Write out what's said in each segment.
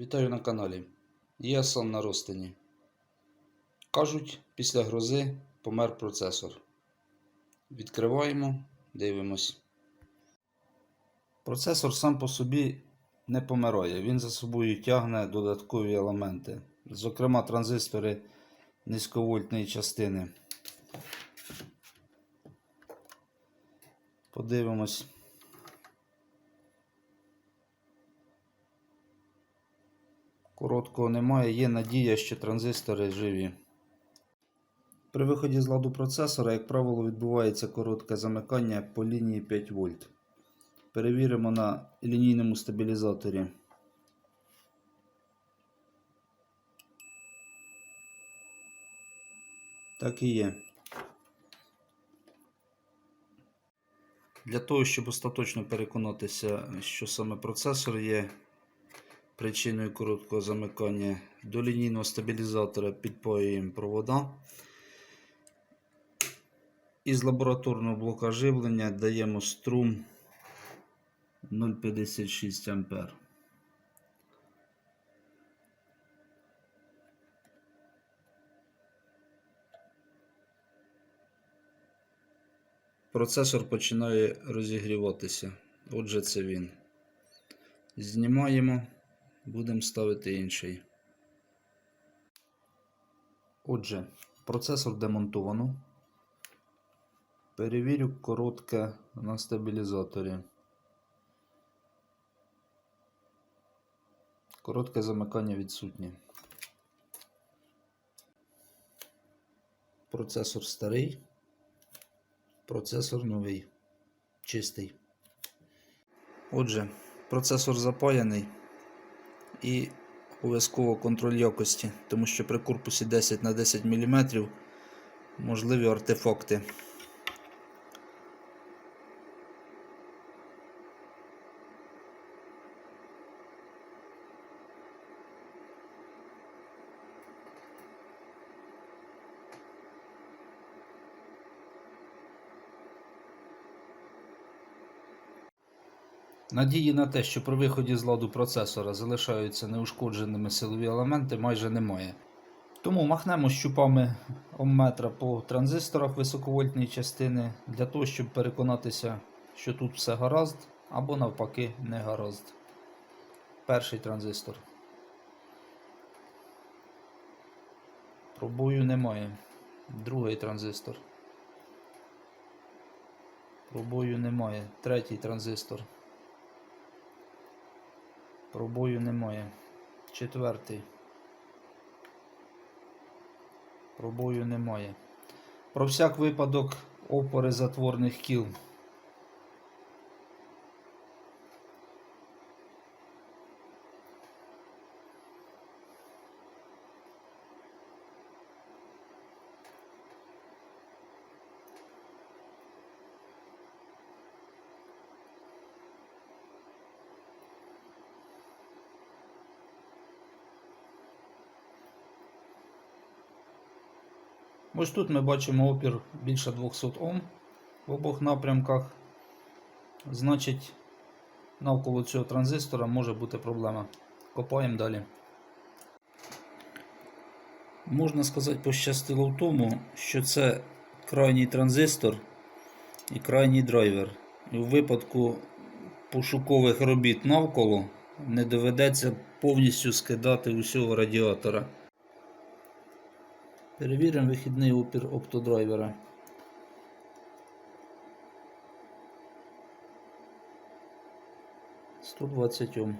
Вітаю на каналі. Є сон на розтині. Кажуть, після грози помер процесор. Відкриваємо, дивимось. Процесор сам по собі не помирає. Він за собою тягне додаткові елементи, зокрема транзистори низьковольтної частини. Подивимось. Короткого немає, є надія, що транзистори живі. При виході з ладу процесора, як правило, відбувається коротке замикання по лінії 5 вольт. Перевіримо на лінійному стабілізаторі. Так і є. Для того, щоб остаточно переконатися, що саме процесор є причиною короткого замикання до лінійного стабілізатора підпаюємо провода. Із лабораторного блока живлення даємо струм 0,56 А. Процесор починає розігріватися. Отже, це він. Знімаємо, будемо ставити інший. Отже, процесор демонтовано. Перевірю коротке на стабілізаторі. Коротке замикання відсутнє. Процесор старий. Процесор новий. Чистий. Отже, процесор запаяний і обов'язково контроль якості, тому що при корпусі 10 на 10 мм можливі артефакти. Надії на те, що при виході з ладу процесора залишаються неушкодженими силові елементи, майже немає. Тому махнемо щупами омметра по транзисторах високовольтної частини для того, щоб переконатися, що тут все гаразд, або навпаки не гаразд. Перший транзистор. Пробою немає. Другий транзистор. Пробою немає. Третій транзистор. Пробою немає. Четвертий. Пробою немає. Про всяк випадок опори затворних кіл. Ось тут ми бачимо опір більше 200 Ом в обох напрямках. Значить, навколо цього транзистора може бути проблема. Копаємо далі. Можна сказати, пощастило в тому, що це крайній транзистор і крайній драйвер. І в випадку пошукових робіт навколо не доведеться повністю скидати усього радіатора. Перевіримо вихідний опір оптодрайвера. Сто двадцять Ом.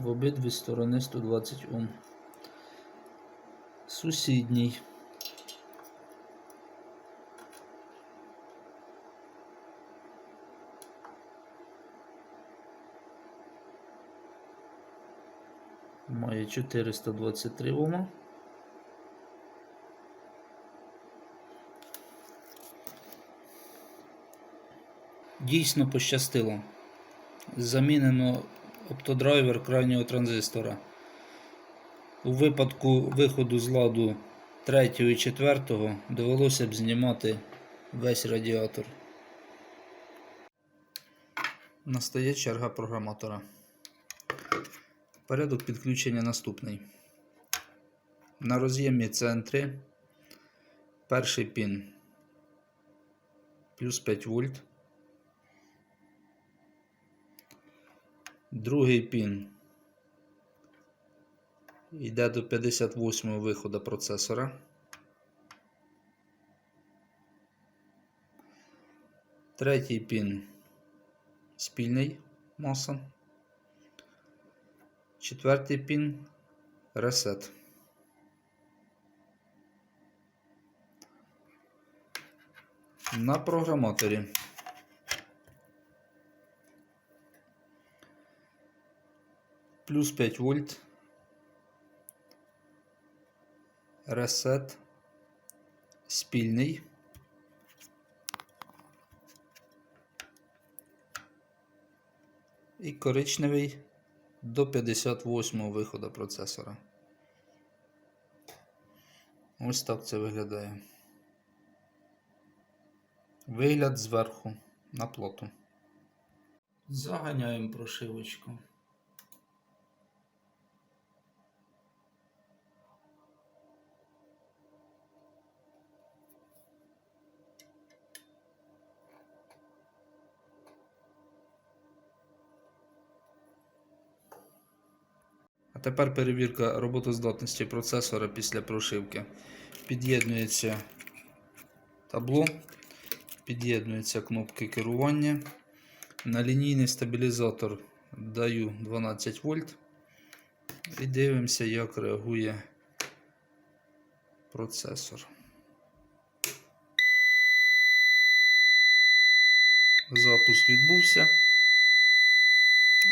В обидві сторони 120 Ом. Сусідній. Має 423 Ома. Дійсно пощастило. Замінено оптодрайвер крайнього транзистора. У випадку виходу з ладу 3 і 4 довелося б знімати весь радіатор. Настає черга програматора. Порядок підключення наступний. На роз'ємі CN3 перший пін плюс 5 вольт. Другий пін йде до 58 виходу процесора. Третій пін спільний маса. Четвертий пін ресет. На програматорі. Плюс 5 вольт. Ресет. Спільний. І коричневий до 58-го виходу процесора. Ось так це виглядає. Вигляд зверху на плоту. Заганяємо прошивочку. Тепер перевірка роботоздатності процесора після прошивки. Під'єднується табло, під'єднуються кнопки керування. На лінійний стабілізатор даю 12 вольт. І дивимося, як реагує процесор. Запуск відбувся.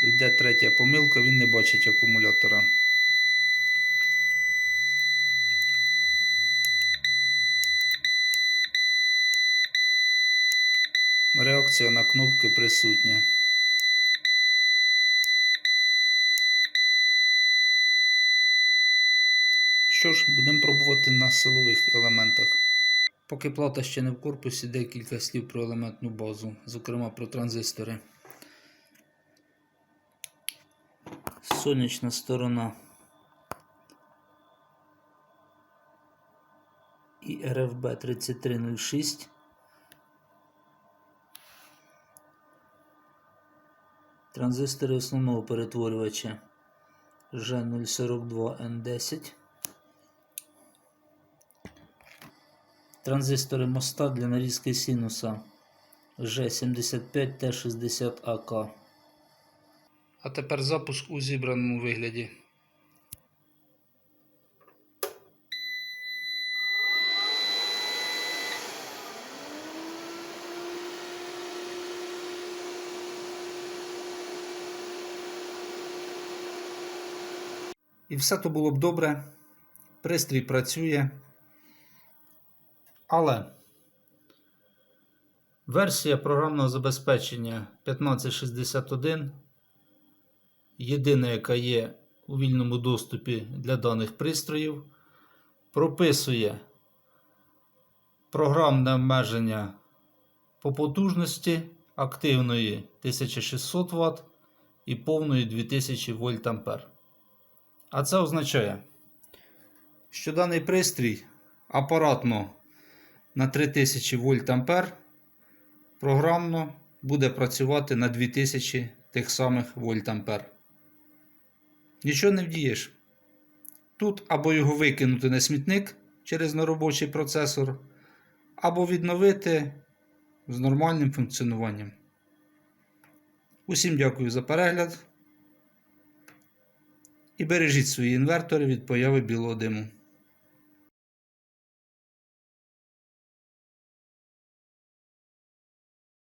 Йде третя помилка, він не бачить акумулятора. Реакція на кнопки присутня. Що ж, будемо пробувати на силових елементах. Поки плата ще не в корпусі, декілька слів про елементну базу, зокрема про транзистори. Сонячна сторона і RFB 3306. Транзистори основного перетворювача G042N10. Транзистори моста для нарізки синуса G75T60AK. А тепер запуск у зібраному вигляді. І все то було б добре. Пристрій працює. Але версія програмного забезпечення 1561 єдина, яка є у вільному доступі для даних пристроїв, прописує програмне обмеження по потужності активної 1600 Вт і повної 2000 вольт ампер. А це означає, що даний пристрій апаратно на 3000 вольт ампер програмно буде працювати на 2000 тих самих вольт ампер. Нічого не вдієш. Тут або його викинути на смітник через неробочий процесор, або відновити з нормальним функціонуванням. Усім дякую за перегляд. І бережіть свої інвертори від появи білого диму.